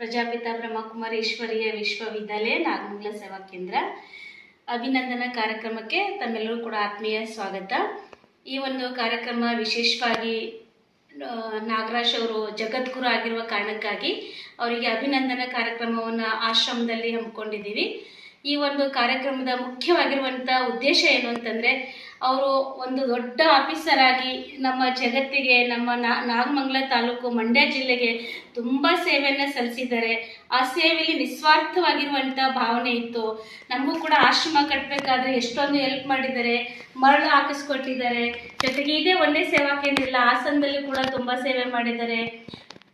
ಪ್ರಜಾಪಿತ ಬ್ರಹ್ಮಕುಮಾರೇಶ್ವರಿಯ ವಿಶ್ವವಿದ್ಯಾಲಯ, ನಾಗಮಂಗಲ ಸೇವಾ ಕೇಂದ್ರ. ಅಭಿನಂದನಾ ಕಾರ್ಯಕ್ರಮಕ್ಕೆ ತಮ್ಮೆಲ್ಲರೂ ಕೂಡ ಆತ್ಮೀಯ ಸ್ವಾಗತ. ಈ ಒಂದು ಕಾರ್ಯಕ್ರಮ ವಿಶೇಷವಾಗಿ ನಾಗರಾಜ್ ಅವರು ಜಗದ್ಗುರು ಆಗಿರುವ ಕಾರಣಕ್ಕಾಗಿ ಅವರಿಗೆ ಅಭಿನಂದನಾ ಕಾರ್ಯಕ್ರಮವನ್ನು ಆಶ್ರಮದಲ್ಲಿ ಹಮ್ಮಿಕೊಂಡಿದ್ದೀವಿ. ಈ ಒಂದು ಕಾರ್ಯಕ್ರಮದ ಮುಖ್ಯವಾಗಿರುವಂಥ ಉದ್ದೇಶ ಏನು ಅಂತಂದರೆ, ಅವರು ಒಂದು ದೊಡ್ಡ ಆಫೀಸರ್ ಆಗಿ ನಮ್ಮ ಜಗತ್ತಿಗೆ, ನಮ್ಮ ನಾಗಮಂಗಲ ತಾಲೂಕು ಮಂಡ್ಯ ಜಿಲ್ಲೆಗೆ ತುಂಬ ಸೇವೆಯನ್ನು ಸಲ್ಲಿಸಿದ್ದಾರೆ. ಆ ಸೇವೆಯಲ್ಲಿ ನಿಸ್ವಾರ್ಥವಾಗಿರುವಂಥ ಭಾವನೆ ಇತ್ತು. ನಮಗೂ ಕೂಡ ಆಶ್ರಮ ಕಟ್ಟಬೇಕಾದ್ರೆ ಎಷ್ಟೊಂದು ಹೆಲ್ಪ್ ಮಾಡಿದ್ದಾರೆ, ಮರಳು ಹಾಕಿಸ್ಕೊಟ್ಟಿದ್ದಾರೆ. ಜೊತೆಗೆ ಇದೇ ಒಂದೇ ಸೇವಾ ಕೇಂದ್ರ ಇಲ್ಲ ಹಾಸನದಲ್ಲಿ ಕೂಡ ತುಂಬ ಸೇವೆ ಮಾಡಿದ್ದಾರೆ.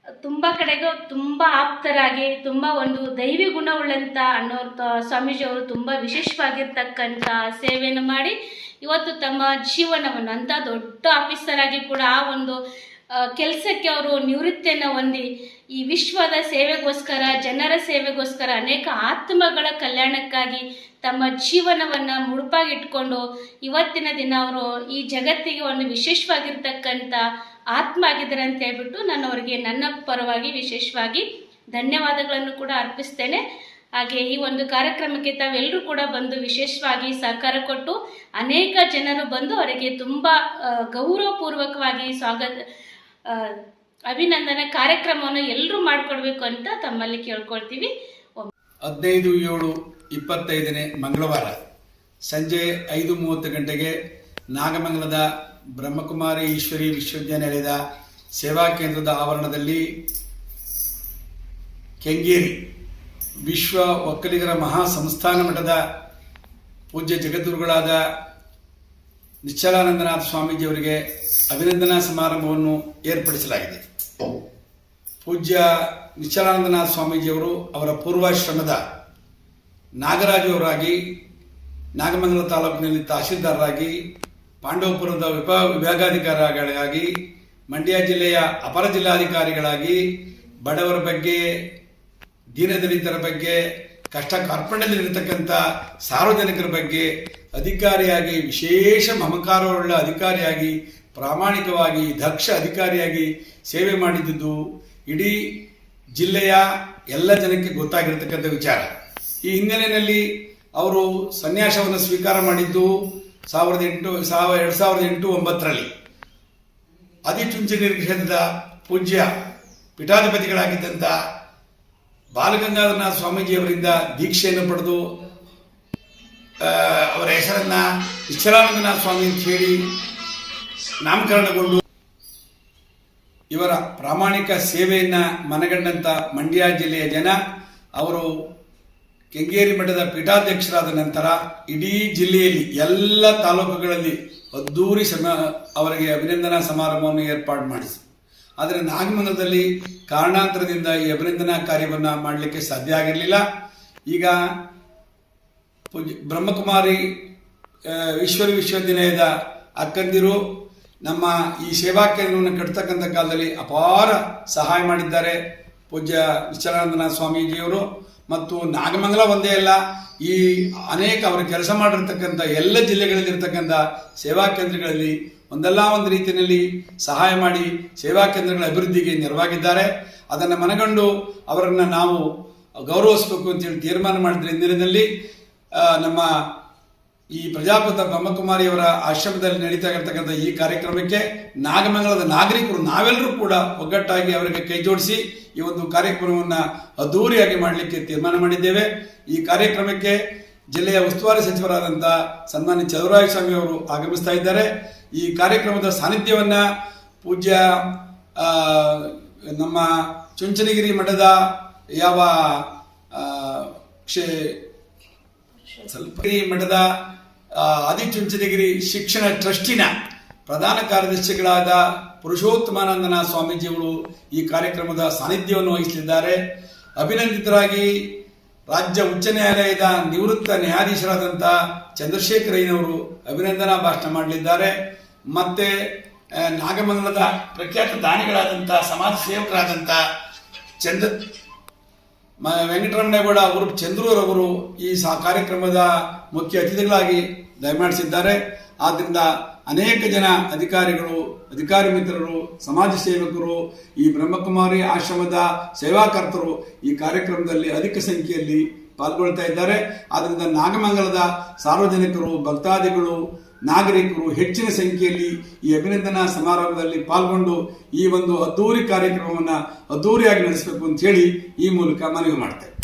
ತುಂಬ ಕಡೆಗೂ ತುಂಬ ಆಪ್ತರಾಗಿ, ತುಂಬ ಒಂದು ದೈವಿ ಗುಣವುಳ್ಳಂಥ ಸ್ವಾಮೀಜಿ ಸ್ವಾಮೀಜಿಯವರು ತುಂಬ ವಿಶೇಷವಾಗಿರ್ತಕ್ಕಂಥ ಸೇವೆಯನ್ನು ಮಾಡಿ ಇವತ್ತು ತಮ್ಮ ಜೀವನವನ್ನು ಅಂಥ ದೊಡ್ಡ ಆಫೀಸರ್ ಆಗಿ ಕೂಡ ಆ ಒಂದು ಕೆಲಸಕ್ಕೆ ಅವರು ನಿವೃತ್ತಿಯನ್ನು ಹೊಂದಿ ಈ ವಿಶ್ವದ ಸೇವೆಗೋಸ್ಕರ, ಜನರ ಸೇವೆಗೋಸ್ಕರ ಅನೇಕ ಆತ್ಮಗಳ ಕಲ್ಯಾಣಕ್ಕಾಗಿ ತಮ್ಮ ಜೀವನವನ್ನು ಮುಡುಪಾಗಿಟ್ಕೊಂಡು ಇವತ್ತಿನ ದಿನ ಅವರು ಈ ಜಗತ್ತಿಗೆ ಒಂದು ವಿಶೇಷವಾಗಿರ್ತಕ್ಕಂಥ ಆತ್ಮ ಆಗಿದ್ದಾರೆ ಅಂತ ಹೇಳ್ಬಿಟ್ಟು ನಾನು ಅವರಿಗೆ ನನ್ನ ಪರವಾಗಿ ವಿಶೇಷವಾಗಿ ಧನ್ಯವಾದಗಳನ್ನು ಕೂಡ ಅರ್ಪಿಸ್ತೇನೆ. ಹಾಗೆ ಈ ಒಂದು ಕಾರ್ಯಕ್ರಮಕ್ಕೆ ತಾವೆಲ್ಲರೂ ಕೂಡ ಬಂದು ವಿಶೇಷವಾಗಿ ಸಹಕಾರ ಕೊಟ್ಟು ಅನೇಕ ಜನರು ಬಂದು ಅವರಿಗೆ ತುಂಬ ಗೌರವಪೂರ್ವಕವಾಗಿ ಸ್ವಾಗತ ಅಭಿನಂದನಾ ಕಾರ್ಯಕ್ರಮವನ್ನು ಎಲ್ಲರೂ ಮಾಡಿಕೊಡ್ಬೇಕು ಅಂತ ತಮ್ಮಲ್ಲಿ ಕೇಳ್ಕೊಳ್ತೀವಿ. ಹದಿನೈದು, ಏಳು, ಇಪ್ಪತ್ತೈದನೇ ಮಂಗಳವಾರ ಸಂಜೆ ಐದು ಮೂವತ್ತು ಗಂಟೆಗೆ ನಾಗಮಂಗಲದ ಬ್ರಹ್ಮಕುಮಾರಿ ಈಶ್ವರಿ ವಿಶ್ವವಿದ್ಯಾನಿಲಯದ ಸೇವಾ ಕೇಂದ್ರದ ಆವರಣದಲ್ಲಿ ಕೆಂಗೇರಿ ವಿಶ್ವ ಒಕ್ಕಲಿಗರ ಮಹಾ ಸಂಸ್ಥಾನ ಮಠದ ಪೂಜ್ಯ ಜಗದ್ಗುರುಗಳಾದ ನಿಶ್ಚಲಾನಂದನಾಥ ಸ್ವಾಮೀಜಿಯವರಿಗೆ ಅಭಿನಂದನಾ ಸಮಾರಂಭವನ್ನು ಏರ್ಪಡಿಸಲಾಗಿದೆ. ಪೂಜ್ಯ ನಿಶ್ಚಲಾನಂದನಾಥ ಸ್ವಾಮೀಜಿಯವರು ಅವರ ಪೂರ್ವಾಶ್ರಮದ ನಾಗರಾಜು ಅವರಾಗಿ ನಾಗಮಂಗಲ ತಾಲೂಕಿನಲ್ಲಿ ತಹಶೀಲ್ದಾರರಾಗಿ ಪಾಂಡವಪುರದ ವಿಭ ವಿಭಾಗಾಧಿಕಾರಿಗಳಾಗಿ, ಮಂಡ್ಯ ಜಿಲ್ಲೆಯ ಅಪರ ಜಿಲ್ಲಾಧಿಕಾರಿಗಳಾಗಿ, ಬಡವರ ಬಗ್ಗೆ, ದೀನದಲಿತರ ಬಗ್ಗೆ, ಕಷ್ಟ ಕಾರ್ಪಣ್ಯದಲ್ಲಿರತಕ್ಕಂಥ ಸಾರ್ವಜನಿಕರ ಬಗ್ಗೆ ಅಧಿಕಾರಿಯಾಗಿ, ವಿಶೇಷ ಮಮಕಾರವುಳ್ಳ ಅಧಿಕಾರಿಯಾಗಿ, ಪ್ರಾಮಾಣಿಕವಾಗಿ, ದಕ್ಷ ಅಧಿಕಾರಿಯಾಗಿ ಸೇವೆ ಮಾಡಿದ್ದುದು ಇಡೀ ಜಿಲ್ಲೆಯ ಎಲ್ಲ ಜನಕ್ಕೆ ಗೊತ್ತಾಗಿರತಕ್ಕಂಥ ವಿಚಾರ. ಈ ಹಿನ್ನೆಲೆಯಲ್ಲಿ ಅವರು ಸನ್ಯಾಸವನ್ನು ಸ್ವೀಕಾರ ಮಾಡಿದ್ದು ಸಾವಿರದ ಎಂಟು, ಸಾವ, ಎರಡು ಸಾವಿರದ ಎಂಟು ಒಂಬತ್ತರಲ್ಲಿ ಅಧಿಚುಂಚನಗಿರಿ ಕ್ಷೇತ್ರದ ಪೂಜ್ಯ ಪೀಠಾಧಿಪತಿಗಳಾಗಿದ್ದಂಥ ಬಾಲಗಂಗಾಧರನಾಥ ಸ್ವಾಮೀಜಿಯವರಿಂದ ದೀಕ್ಷೆಯನ್ನು ಪಡೆದು ಅವರ ಹೆಸರನ್ನು ನಿಶ್ಚಲಾನಂದನಾಥ ಸ್ವಾಮಿ ಅಂತ ಹೇಳಿ ನಾಮಕರಣಗೊಂಡು ಇವರ ಪ್ರಾಮಾಣಿಕ ಸೇವೆಯನ್ನು ಮನಗಂಡಂತ ಮಂಡ್ಯ ಜಿಲ್ಲೆಯ ಜನ, ಅವರು ಕೆಂಗೇರಿ ಮಠದ ಪೀಠಾಧ್ಯಕ್ಷರಾದ ನಂತರ ಇಡೀ ಜಿಲ್ಲೆಯಲ್ಲಿ ಎಲ್ಲ ತಾಲೂಕುಗಳಲ್ಲಿ ಅದ್ದೂರಿ ಸಮ, ಅವರಿಗೆ ಅಭಿನಂದನಾ ಸಮಾರಂಭವನ್ನು ಏರ್ಪಾಡು ಮಾಡಿಸಿ. ಆದರೆ ನಾಗಮಂಗಲದಲ್ಲಿ ಕಾರಣಾಂತರದಿಂದ ಈ ಅಭಿನಂದನಾ ಕಾರ್ಯವನ್ನು ಮಾಡಲಿಕ್ಕೆ ಸಾಧ್ಯ ಆಗಿರಲಿಲ್ಲ. ಈಗ ಪೂಜ್ಯ ಬ್ರಹ್ಮಕುಮಾರಿ ಈಶ್ವರ ವಿಶ್ವವಿದ್ಯಾಲಯದ ಅಕ್ಕಂದಿರು ನಮ್ಮ ಈ ಸೇವಾ ಕೇಂದ್ರವನ್ನು ಕಟ್ಟತಕ್ಕಂಥ ಕಾಲದಲ್ಲಿ ಅಪಾರ ಸಹಾಯ ಮಾಡಿದ್ದಾರೆ. ಪೂಜ್ಯ ನಿಶ್ಚಲಾನಂದನಾಥ ಸ್ವಾಮೀಜಿಯವರು ಮತ್ತು ನಾಗಮಂಗಲ ಒಂದೇ ಅಲ್ಲ, ಈ ಅನೇಕ ಅವರು ಕೆಲಸ ಮಾಡಿರ್ತಕ್ಕಂಥ ಎಲ್ಲ ಜಿಲ್ಲೆಗಳಲ್ಲಿರ್ತಕ್ಕಂಥ ಸೇವಾ ಕೇಂದ್ರಗಳಲ್ಲಿ ಒಂದಲ್ಲ ಒಂದು ರೀತಿಯಲ್ಲಿ ಸಹಾಯ ಮಾಡಿ ಸೇವಾ ಕೇಂದ್ರಗಳ ಅಭಿವೃದ್ಧಿಗೆ ನೆರವಾಗಿದ್ದಾರೆ. ಅದನ್ನು ಮನಗಂಡು ಅವರನ್ನು ನಾವು ಗೌರವಿಸಬೇಕು ಅಂತೇಳಿ ತೀರ್ಮಾನ ಮಾಡಿದ್ರೆ ಇಂದಿನಲ್ಲಿ ನಮ್ಮ ಈ ಪ್ರಜಾಪತಿ ಬ್ರಹ್ಮಕುಮಾರಿಯವರ ಆಶ್ರಮದಲ್ಲಿ ನಡೀತಾ ಇರತಕ್ಕಂಥ ಈ ಕಾರ್ಯಕ್ರಮಕ್ಕೆ ನಾಗಮಂಗಲದ ನಾಗರಿಕರು ನಾವೆಲ್ಲರೂ ಕೂಡ ಒಗ್ಗಟ್ಟಾಗಿ ಅವರಿಗೆ ಕೈ ಜೋಡಿಸಿ ಈ ಒಂದು ಕಾರ್ಯಕ್ರಮವನ್ನು ಅದ್ದೂರಿಯಾಗಿ ಮಾಡಲಿಕ್ಕೆ ತೀರ್ಮಾನ ಮಾಡಿದ್ದೇವೆ. ಈ ಕಾರ್ಯಕ್ರಮಕ್ಕೆ ಜಿಲ್ಲೆಯ ಉಸ್ತುವಾರಿ ಸಚಿವರಾದಂಥ ಸನ್ಮಾನ್ಯ ಚದುರಾಯ ಸ್ವಾಮಿ ಅವರು ಆಗಮಿಸ್ತಾ ಇದ್ದಾರೆ. ಈ ಕಾರ್ಯಕ್ರಮದ ಸಾನ್ನಿಧ್ಯವನ್ನು ಪೂಜ್ಯ ನಮ್ಮ ಚುಂಚನಗಿರಿ ಮಠದ ಯಾವ ಕ್ಷೇ, ಸ್ವಲ್ಪ ಮಠದ ಆದಿಚುಂಚನಗಿರಿ ಶಿಕ್ಷಣ ಟ್ರಸ್ಟಿನ ಪ್ರಧಾನ ಕಾರ್ಯದರ್ಶಿಗಳಾದ ಪುರುಷೋತ್ತಮಾನಂದನ ಸ್ವಾಮೀಜಿಗಳು ಈ ಕಾರ್ಯಕ್ರಮದ ಸಾನ್ನಿಧ್ಯವನ್ನು ವಹಿಸಲಿದ್ದಾರೆ. ಅಭಿನಂದಿತರಾಗಿ ರಾಜ್ಯ ಉಚ್ಚ ನ್ಯಾಯಾಲಯದ ನಿವೃತ್ತ ನ್ಯಾಯಾಧೀಶರಾದಂಥ ಚಂದ್ರಶೇಖರಯ್ಯನವರು ಅಭಿನಂದನಾ ಭಾಷಣ ಮಾಡಲಿದ್ದಾರೆ. ಮತ್ತೆ ನಾಗಮಂಗಲದ ಪ್ರಖ್ಯಾತ ದಾನಿಗಳಾದಂಥ ಸಮಾಜ ಸೇವಕರಾದಂಥ ಚಂದ್ರ ವೆಂಕಟರಮಣೇಗೌಡ ಅವರು ಚಂದ್ರೂರವರು ಈ ಸಹ ಕಾರ್ಯಕ್ರಮದ ಮುಖ್ಯ ಅತಿಥಿಗಳಾಗಿ ದಯಮಾಡಿಸಿದ್ದಾರೆ. ಆದ್ದರಿಂದ ಅನೇಕ ಜನ ಅಧಿಕಾರಿಗಳು, ಅಧಿಕಾರಿ ಮಿತ್ರರು, ಸಮಾಜ ಸೇವಕರು, ಈ ಬ್ರಹ್ಮಕುಮಾರಿ ಆಶ್ರಮದ ಸೇವಾಕರ್ತರು ಈ ಕಾರ್ಯಕ್ರಮದಲ್ಲಿ ಅಧಿಕ ಸಂಖ್ಯೆಯಲ್ಲಿ ಪಾಲ್ಗೊಳ್ತಾ ಇದ್ದಾರೆ. ಆದ್ದರಿಂದ ನಾಗಮಂಗಲದ ಸಾರ್ವಜನಿಕರು, ಭಕ್ತಾದಿಗಳು ನಾಗರಿಕರು ಹೆಚ್ಚಿನ ಸಂಖ್ಯೆಯಲ್ಲಿ ಈ ಅಭಿನಂದನಾ ಸಮಾರಂಭದಲ್ಲಿ ಪಾಲ್ಗೊಂಡು ಈ ಒಂದು ಅದ್ದೂರಿ ಕಾರ್ಯಕ್ರಮವನ್ನು ಅದ್ದೂರಿಯಾಗಿ ನಡೆಸಬೇಕು ಅಂತ ಹೇಳಿ ಈ ಮೂಲಕ ಮನವಿ ಮಾಡ್ತೇವೆ.